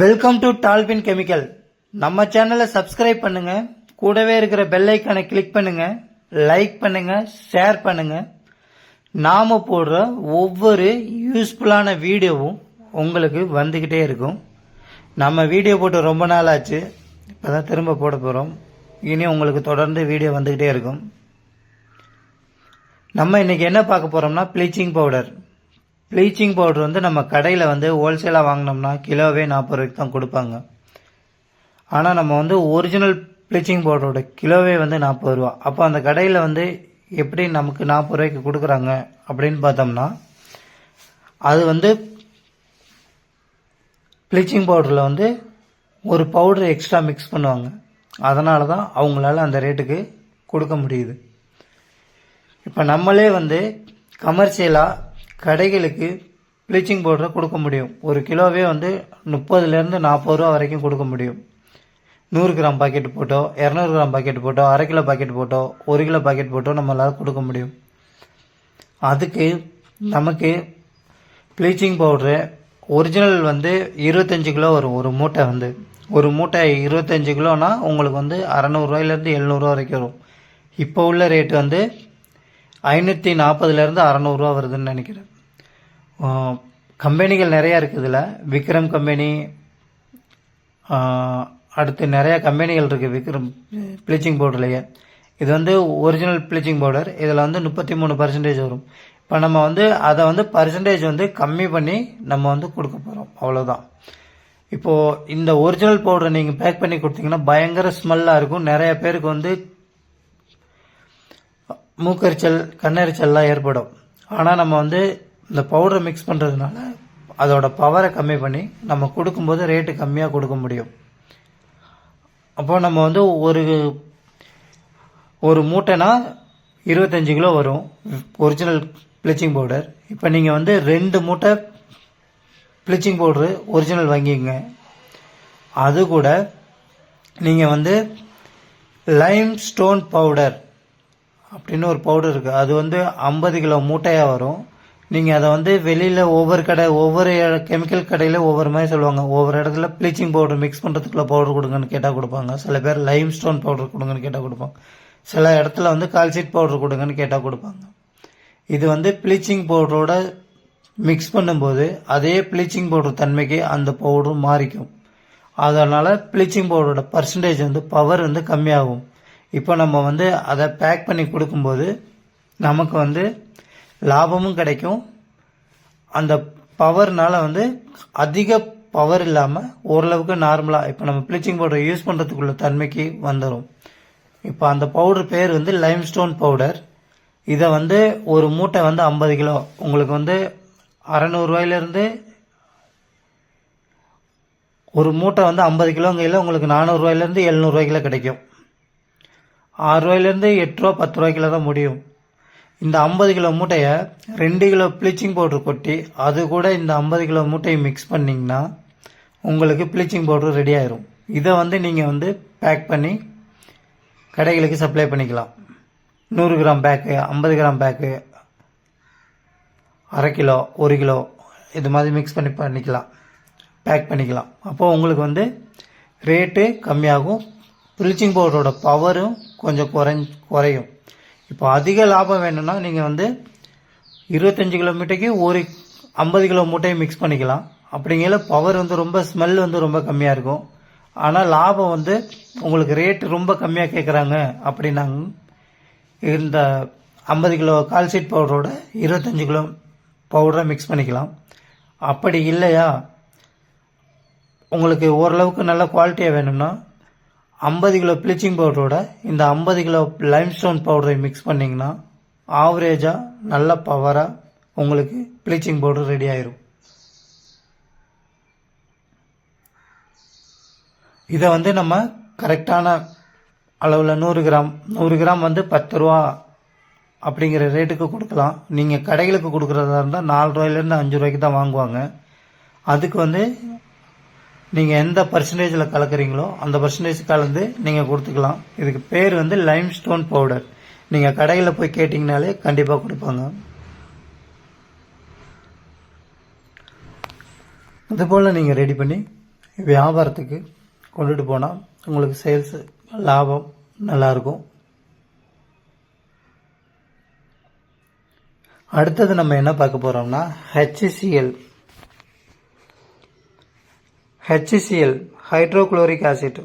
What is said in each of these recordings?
Welcome to dolphin chemical நம்ம சேனலை subscribe பண்ணுங்க. கூடவே இருக்கிற பெல் ஐக்கானை கிளிக் பண்ணுங்க. லைக் பண்ணுங்க. ஷேர் பண்ணுங்க. நாம போடுற ஒவ்வொரு யூஸ்ஃபுல்லான வீடியோவும் உங்களுக்கு வந்துக்கிட்டே இருக்கும். நம்ம வீடியோ போட்டு ரொம்ப நாள் ஆச்சு. இப்போதான் திரும்ப போட போகிறோம் இனி உங்களுக்கு தொடர்ந்து வீடியோ வந்துக்கிட்டே இருக்கும். நம்ம இன்னைக்கு என்ன பார்க்க போறோம்னா ப்ளீச்சிங் பவுடர் ப்ளீச்சிங் பவுடர் வந்து நம்ம கடையில் வந்து ஹோல்சேலாக வாங்கினோம்னா கிலோவே நாற்பது ரூபாய்க்கு தான் கொடுப்பாங்க. ஆனால் நம்ம வந்து ஒரிஜினல் ப்ளீச்சிங் பவுடரோட கிலோவே வந்து நாற்பது ரூபா. அப்போ அந்த கடையில் வந்து எப்படி நமக்கு நாற்பது ரூபாய்க்கு கொடுக்குறாங்க அப்படின்னு பார்த்தோம்னா அது வந்து ப்ளீச்சிங் பவுடரில் வந்து ஒரு பவுடர் எக்ஸ்ட்ரா மிக்ஸ் பண்ணுவாங்க. அதனால தான் அவங்களால அந்த ரேட்டுக்கு கொடுக்க முடியுது. இப்போ நம்மளே வந்து கமர்ஷியலாக கடைகளுக்கு ப்ளீச்சிங் பவுடரை கொடுக்க முடியும். ஒரு கிலோவே வந்து முப்பதுலேருந்து நாற்பது ரூபா வரைக்கும் கொடுக்க முடியும். நூறு கிராம் பாக்கெட் போட்டோ இரநூறு கிராம் பாக்கெட் போட்டோ அரை கிலோ பாக்கெட் போட்டோ ஒரு கிலோ பாக்கெட் போட்டோ நம்மளால் கொடுக்க முடியும். அதுக்கு நமக்கு ப்ளீச்சிங் பவுட்ரு ஒரிஜினல் வந்து இருபத்தஞ்சு கிலோ வரும். ஒரு மூட்டை வந்து. ஒரு மூட்டை இருபத்தஞ்சு கிலோனா உங்களுக்கு வந்து அறநூறுவாயிலேருந்து எழுநூறுவா வரைக்கும் வரும். இப்போ உள்ள ரேட் வந்து ஐநூற்றி நாற்பதுலேருந்து அறநூறுவா வருதுன்னு நினைக்கிறேன். கம்பெனிகள் நிறையா இருக்குது இதில் விக்ரம் கம்பெனி அடுத்து நிறையா கம்பெனிகள் இருக்குது விக்ரம் ப்ளீச்சிங் பவுடர்லேயே. இது வந்து ஒரிஜினல் ப்ளீச்சிங் பவுடர். இதில் வந்து முப்பத்தி மூணு பர்சன்டேஜ் வரும். இப்போ நம்ம வந்து அதை வந்து பர்சன்டேஜ் வந்து கம்மி பண்ணி நம்ம வந்து கொடுக்க போகிறோம் அவ்வளோதான் இப்போது இந்த ஒரிஜினல் பவுடரை நீங்கள் பேக் பண்ணி கொடுத்தீங்கன்னா பயங்கர ஸ்மெல்லாக இருக்கும். நிறைய பேருக்கு வந்து மூக்கரிச்சல் கண்ணெரிச்சல்லாம் ஏற்படும். ஆனால் நம்ம வந்து இந்த பவுடரை மிக்ஸ் பண்ணுறதுனால அதோட பவரை கம்மி பண்ணி நம்ம கொடுக்கும்போது ரேட்டு கம்மியாக கொடுக்க முடியும். அப்போ நம்ம வந்து ஒரு ஒரு மூட்டைனா இருபத்தஞ்சு கிலோ வரும். ஒரிஜினல் ப்ளீச்சிங் பவுடர் இப்போ நீங்கள் வந்து ரெண்டு மூட்டை ப்ளீச்சிங் பவுடரு ஒரிஜினல் வாங்கிங்க அது கூட நீங்கள் வந்து லைம் ஸ்டோன் பவுடர் அப்படின்னு ஒரு பவுடர் இருக்குது அது வந்து ஐம்பது கிலோ மூட்டையாக வரும். நீங்கள் அதை வந்து வெளியில் ஒவ்வொரு கடை ஒவ்வொரு கெமிக்கல் கடையில் ஒவ்வொரு மாதிரி சொல்லுவாங்க. ஒவ்வொரு இடத்துல ப்ளீச்சிங் பவுடர் மிக்ஸ் பண்ணுறதுக்குள்ள பவுடர் கொடுங்கன்னு கேட்டால் கொடுப்பாங்க. சில பேர் லைம் ஸ்டோன் பவுடர் கொடுங்கன்னு கேட்டால் கொடுப்பாங்க. சில இடத்துல வந்து கால்சைட் பவுடர் கொடுங்கன்னு கேட்டால் கொடுப்பாங்க. இது வந்து ப்ளீச்சிங் பவுடரோட மிக்ஸ் பண்ணும்போது அதே ப்ளீச்சிங் பவுடர் தன்மைக்கு அந்த பவுடரும் மாறிக்கும். அதனால் ப்ளீச்சிங் பவுடரோட பர்சன்டேஜ் வந்து பவர் வந்து கம்மியாகும். இப்போ நம்ம வந்து அதை பேக் பண்ணி கொடுக்கும்போது நமக்கு வந்து லாபமும் கிடைக்கும். அந்த பவர்னால் வந்து அதிக பவர் இல்லாமல் ஓரளவுக்கு நார்மலாக இப்போ நம்ம ப்ளீச்சிங் பவுடர் யூஸ் பண்ணுறதுக்குள்ள தன்மைக்கு வந்துடும் இப்போ அந்த பவுடர் பேர் வந்து லைம்ஸ்டோன் பவுடர் இதை வந்து ஒரு மூட்டை வந்து ஐம்பது கிலோ. உங்களுக்கு வந்து அறநூறுவாயிலேருந்து ஒரு மூட்டை வந்து ஐம்பது கிலோங்கையில் உங்களுக்கு நானூறுரூவாயிலேருந்து எழுநூறுவாய்க்குள்ள கிடைக்கும். ஆறு ரூபாயிலேருந்து எட்டு ரூபா பத்து ரூபாய்க்குள்ள தான் முடியும். இந்த ஐம்பது கிலோ மூட்டையை ரெண்டு கிலோ ப்ளீச்சிங் பவுடர் கொட்டி அது கூட இந்த ஐம்பது கிலோ மூட்டையை மிக்ஸ் பண்ணிங்கன்னா உங்களுக்கு ப்ளீச்சிங் பவுடர் ரெடி ஆயிரும். இதை வந்து நீங்கள் வந்து பேக் பண்ணி கடைகளுக்கு சப்ளை பண்ணிக்கலாம். நூறு கிராம் பேக்கு ஐம்பது கிராம் பேக்கு அரை கிலோ ஒரு கிலோ இது மாதிரி மிக்ஸ் பண்ணி பண்ணிக்கலாம். பேக் பண்ணிக்கலாம். அப்போது உங்களுக்கு வந்து ரேட்டு கம்மியாகும். ப்ளீச்சிங் பவுடரோட பவரும் கொஞ்சம் குறை குறையும். இப்போ அதிக லாபம் வேணும்னா நீங்கள் வந்து இருபத்தஞ்சி கிலோமீட்டருக்கு ஒரு ஐம்பது கிலோ மூட்டையும் மிக்ஸ் பண்ணிக்கலாம். அப்படிங்கிற பவர் வந்து ரொம்ப ஸ்மெல் வந்து ரொம்ப கம்மியாக இருக்கும். ஆனால் லாபம் வந்து உங்களுக்கு ரேட் ரொம்ப கம்மியாக கேட்குறாங்க அப்படின்னாங்க இந்த ஐம்பது கிலோ கால்சைட் பவுடரோட இருபத்தஞ்சி கிலோ பவுடரை மிக்ஸ் பண்ணிக்கலாம். அப்படி இல்லையா? உங்களுக்கு ஓரளவுக்கு நல்ல குவாலிட்டியாக வேணும்னா ஐம்பது கிலோ ப்ளீச்சிங் பவுடரோட இந்த ஐம்பது கிலோ லைம்ஸ்டோன் பவுடரை மிக்ஸ் பண்ணிங்கன்னா ஆவரேஜாக நல்ல பவராக உங்களுக்கு ப்ளீச்சிங் பவுடர் ரெடி ஆயிரும். இதை வந்து நம்ம கரெக்டான அளவில் நூறு கிராம் நூறு கிராம் வந்து பத்து ரூபா அப்படிங்கிற ரேட்டுக்கு கொடுக்கலாம். நீங்கள் கடைகளுக்கு கொடுக்குறதா இருந்தால் நாலு ரூபாயிலேருந்து அஞ்சு ரூபாய்க்கு தான் வாங்குவாங்க. அதுக்கு வந்து நீங்கள் எந்த பர்சன்டேஜில் கலக்குறீங்களோ அந்த பர்சன்டேஜ் கலந்து நீங்கள் கொடுத்துக்கலாம். இதுக்கு பேர் வந்து லைம் ஸ்டோன் பவுடர் நீங்கள் கடையில் போய் கேட்டிங்கனாலே கண்டிப்பாக கொடுப்பாங்க. அதுபோல் நீங்கள் ரெடி பண்ணி வியாபாரத்துக்கு கொண்டுட்டு போனால் உங்களுக்கு சேல்ஸ் லாபம் நல்லாயிருக்கும் அடுத்தது நம்ம என்ன பார்க்க போகிறோம்னா ஹெச்சிசிஎல் ஹெச்சிசிஎல் ஹைட்ரோகுளோரிக் ஆசிட்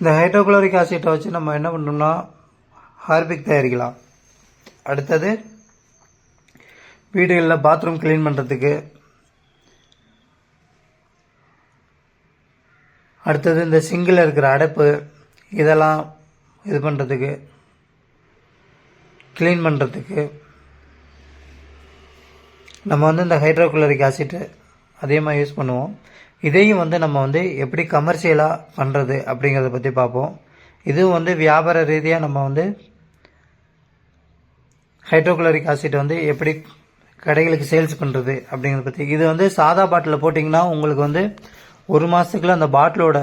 இந்த ஹைட்ரோகுளோரிக் ஆசிட்டை வச்சு நம்ம என்ன பண்ணோம்னா ஹார்பிக் தயாரிக்கலாம். அடுத்தது வீடுகளில் பாத்ரூம் க்ளீன் பண்ணுறதுக்கு அடுத்தது இந்த சிங்கில் இருக்கிற அடைப்பு இதெல்லாம் இது பண்ணுறதுக்கு க்ளீன் பண்ணுறதுக்கு நம்ம வந்து இந்த ஹைட்ரோக்ளோரிக் ஆசிட்டு அதிகமாக யூஸ் பண்ணுவோம். இதையும் வந்து நம்ம வந்து எப்படி கமர்ஷியலாக பண்ணுறது அப்படிங்கிறத பற்றி பார்ப்போம். இதுவும் வந்து வியாபார ரீதியாக நம்ம வந்து ஹைட்ரோகுளரிக் ஆசிட் வந்து எப்படி கடைகளுக்கு சேல்ஸ் பண்ணுறது அப்படிங்கிறத பற்றி இது வந்து சாதா பாட்டிலில் போட்டிங்கன்னா உங்களுக்கு வந்து ஒரு மாதத்துக்குள்ள அந்த பாட்டிலோட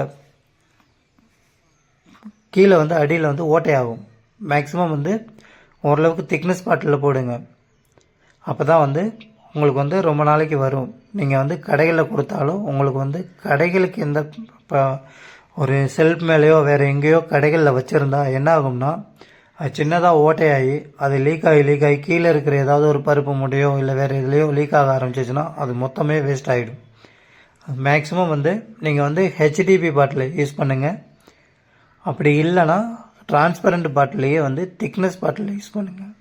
கீழே வந்து அடியில் வந்து ஓட்டையாகும். மேக்ஸிமம் வந்து ஓரளவுக்கு திக்னஸ் பாட்டிலில் போடுங்க. அப்போ தான் வந்து உங்களுக்கு வந்து ரொம்ப நாளைக்கு வரும். நீங்கள் வந்து கடைகளில் கொடுத்தாலும் உங்களுக்கு வந்து கடைகளுக்கு எந்த இப்போ ஒரு செல்ஃப் மேலேயோ வேறு எங்கேயோ கடைகளில் வச்சுருந்தா என்ன ஆகும்னா அது சின்னதாக ஓட்டையாகி அது லீக் ஆகி லீக் ஆகி கீழே இருக்கிற ஏதாவது ஒரு பருப்பு முட்டையோ இல்லை வேறு எதுலேயோ லீக் ஆக ஆரம்பிச்சிச்சுன்னா அது மொத்தமே வேஸ்ட் ஆகிடும் மேக்ஸிமம் வந்து நீங்கள் வந்து ஹெச்டிபி பாட்டில் யூஸ் பண்ணுங்கள் அப்படி இல்லைன்னா டிரான்ஸ்பரண்ட் பாட்டிலேயே வந்து திக்னஸ் பாட்டில் யூஸ் பண்ணுங்கள்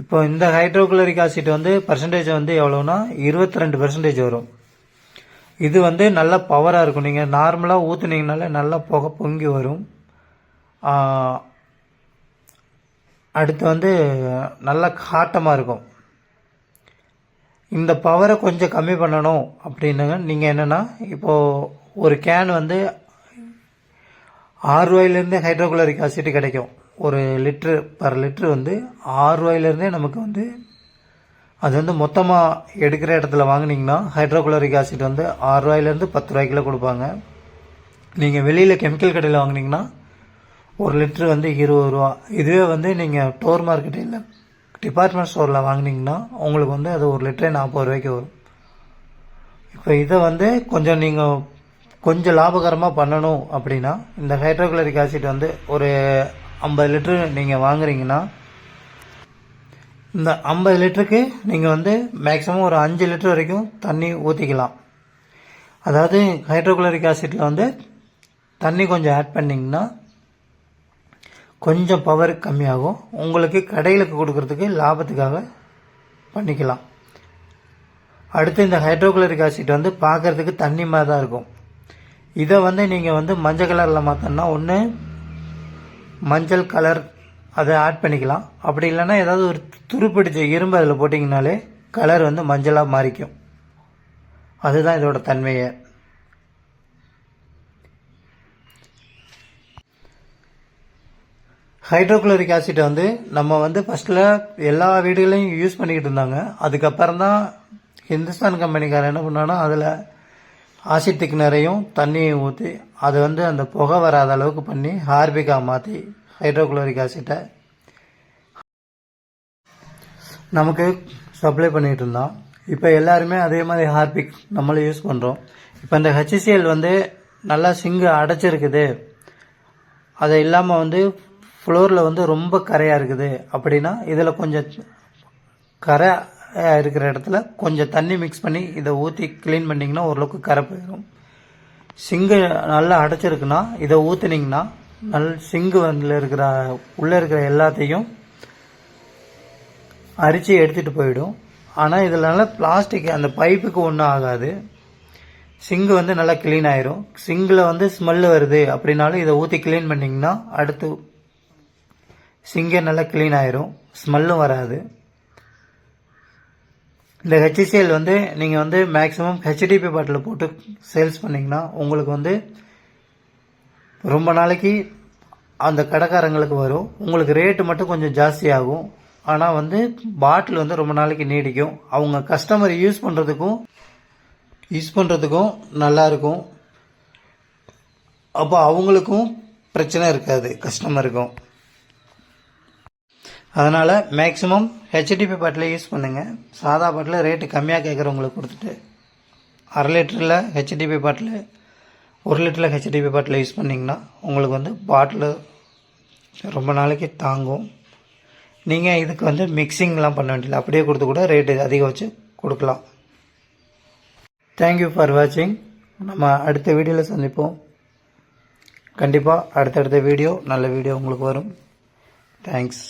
இப்போ இந்த ஹைட்ரோகுளரிக் ஆசிட் வந்து பர்சன்டேஜ் வந்து எவ்வளோனா இருபத்தி ரெண்டு பர்சன்டேஜ் வரும். இது வந்து நல்ல பவராக இருக்கும். நீங்கள் நார்மலாக ஊற்றுனீங்கனால நல்லா புகை பொங்கி வரும். அடுத்து வந்து நல்ல காட்டமாக இருக்கும். இந்த பவரை கொஞ்சம் கம்மி பண்ணணும் அப்படின்னுங்க நீங்கள் என்னென்னா இப்போது ஒரு கேன் வந்து ஆறு ரூபாயிலேருந்தே ஹைட்ரோகுளரிக் ஆசிட் கிடைக்கும். ஒரு லிட்ரு பர் லிட்ரு வந்து ஆறு ரூபாயிலேருந்தே நமக்கு வந்து அது வந்து மொத்தமாக எடுக்கிற இடத்துல வாங்கினீங்கன்னா ஹைட்ரோகுளோரிக் ஆசிட் வந்து ஆறு ரூபாயிலேருந்து பத்து ரூபாய்க்குள்ள கொடுப்பாங்க. நீங்கள் வெளியில் கெமிக்கல் கடையில் வாங்கினீங்கன்னா ஒரு லிட்ரு வந்து இருபது ரூபா. இதுவே வந்து நீங்கள் டோர் மார்க்கெட்டில் டிபார்ட்மெண்ட் ஸ்டோரில் வாங்கினீங்கன்னா உங்களுக்கு வந்து அது ஒரு லிட்டரே நாற்பது ரூபாய்க்கு வரும். இப்போ இதை வந்து கொஞ்சம் நீங்கள் கொஞ்சம் லாபகரமாக பண்ணணும் அப்படின்னா இந்த ஹைட்ரோகுளோரிக் ஆசிட் வந்து ஒரு ஐம்பது லிட்ரு நீங்கள் வாங்குறீங்கன்னா இந்த ஐம்பது லிட்டருக்கு நீங்கள் வந்து மேக்ஸிமம் ஒரு அஞ்சு லிட்டர் வரைக்கும் தண்ணி ஊற்றிக்கலாம் அதாவது ஹைட்ரோகுளோரிக் ஆசிட்டில் வந்து தண்ணி கொஞ்சம் ஆட் பண்ணிங்கன்னா கொஞ்சம் பவர் கம்மியாகும். உங்களுக்கு கடைகளுக்கு கொடுக்கறதுக்கு லாபத்துக்காக பண்ணிக்கலாம். அடுத்து இந்த ஹைட்ரோகுளோரிக் ஆசிட் வந்து பார்க்குறதுக்கு தண்ணி மாதிரி தான் இருக்கும். இதை வந்து நீங்கள் வந்து மஞ்சள் கலரில் மாற்றணும்னா ஒன்று மஞ்சள் கலர் அதை ஆட் பண்ணிக்கலாம். அப்படி இல்லைன்னா ஏதாவது ஒரு துருப்பிடிச்ச இரும்பு அதில் போட்டிங்கனாலே கலர் வந்து மஞ்சளாக மாறிக்கும். அதுதான் இதோட தன்மையை. ஹைட்ரோகுளோரிக் ஆசிட்டை வந்து நம்ம வந்து ஃபஸ்ட்டில் எல்லா வீடுகளையும் யூஸ் பண்ணிக்கிட்டு இருந்தாங்க. அதுக்கப்புறம் தான் ஹிந்துஸ்தான் கம்பெனிக்காரன் என்ன பண்ணான்னா அதில் ஆசிட் திக்னரையும் தண்ணியும் ஊற்றி அதை வந்து அந்த புகை வராத அளவுக்கு பண்ணி ஹார்பிக்காக மாற்றி ஹைட்ரோகுளோரிக் ஆசிட்டை நமக்கு சப்ளை பண்ணிகிட்டு இருந்தோம். இப்போ எல்லாருமே அதே மாதிரி ஹார்பிக் நம்மளும் யூஸ் பண்ணுறோம் இப்போ இந்த ஹெச்சிசிஎல் வந்து நல்லா சிங்கு அடைச்சிருக்குது. அதை இல்லாமல் வந்து ஃப்ளோரில் வந்து ரொம்ப கரையாக இருக்குது. அப்படின்னா இதில் கொஞ்சம் கரை இருக்கிற இடத்துல கொஞ்சம் தண்ணி மிக்ஸ் பண்ணி இதை ஊற்றி க்ளீன் பண்ணிங்கன்னா ஓரளவுக்கு கரை போயிடும் சிங்கு நல்லா அடைச்சிருக்குன்னா இதை ஊற்றுனீங்கன்னா நல் சிங்கு வந்துல இருக்கிற உள்ளே இருக்கிற எல்லாத்தையும் அரிச்சு எடுத்துகிட்டு போயிடும். ஆனால் இதனால பிளாஸ்டிக் அந்த பைப்புக்கு ஒன்றும் ஆகாது. சிங்கு வந்து நல்லா க்ளீன் ஆயிரும். சிங்கில் வந்து ஸ்மெல்லு வருது அப்படின்னாலும் இதை ஊற்றி க்ளீன் பண்ணிங்கன்னா அடுத்து சிங்கே நல்லா க்ளீன் ஆயிரும். ஸ்மெல்லும் வராது. இந்த ஹெச்சிசிஎல் வந்து நீங்கள் வந்து மேக்ஸிமம் ஹெச்டிபி பாட்டில் போட்டு சேல்ஸ் பண்ணிங்கன்னா உங்களுக்கு வந்து ரொம்ப நாளைக்கு அந்த கடைக்காரங்களுக்கு வரும். உங்களுக்கு ரேட்டு மட்டும் கொஞ்சம் ஜாஸ்தியாகும். ஆனால் வந்து பாட்டில் வந்து ரொம்ப நாளைக்கு நீடிக்கும். அவங்க கஸ்டமர் யூஸ் பண்ணுறதுக்கும் யூஸ் பண்ணுறதுக்கும் நல்லாயிருக்கும் அப்போ அவங்களுக்கும் பிரச்சனை இருக்காது கஸ்டமருக்கும் அதனால் மேக்ஸிமம் ஹெச்டிபி பாட்டில் யூஸ் பண்ணுங்கள் சாதா பாட்டில் ரேட்டு கம்மியாக கேட்குறவங்களுக்கு கொடுத்துட்டு அரை லிட்டரில் ஹெச்டிபி பாட்டில் ஒரு லிட்டரில் ஹெச்டிபி பாட்டில் யூஸ் பண்ணிங்கன்னா உங்களுக்கு வந்து பாட்டில் ரொம்ப நாளைக்கு தாங்கும். நீங்கள் இதுக்கு வந்து மிக்சிங்லாம் பண்ண வேண்டியதில்லை. அப்படியே கொடுத்து கூட ரேட்டு அதிகம் வச்சு கொடுக்கலாம். தேங்க்யூ ஃபார் வாட்சிங் நம்ம அடுத்த வீடியோவில் சந்திப்போம். கண்டிப்பாக அடுத்தடுத்த வீடியோ நல்ல வீடியோ உங்களுக்கு வரும். தேங்க்ஸ்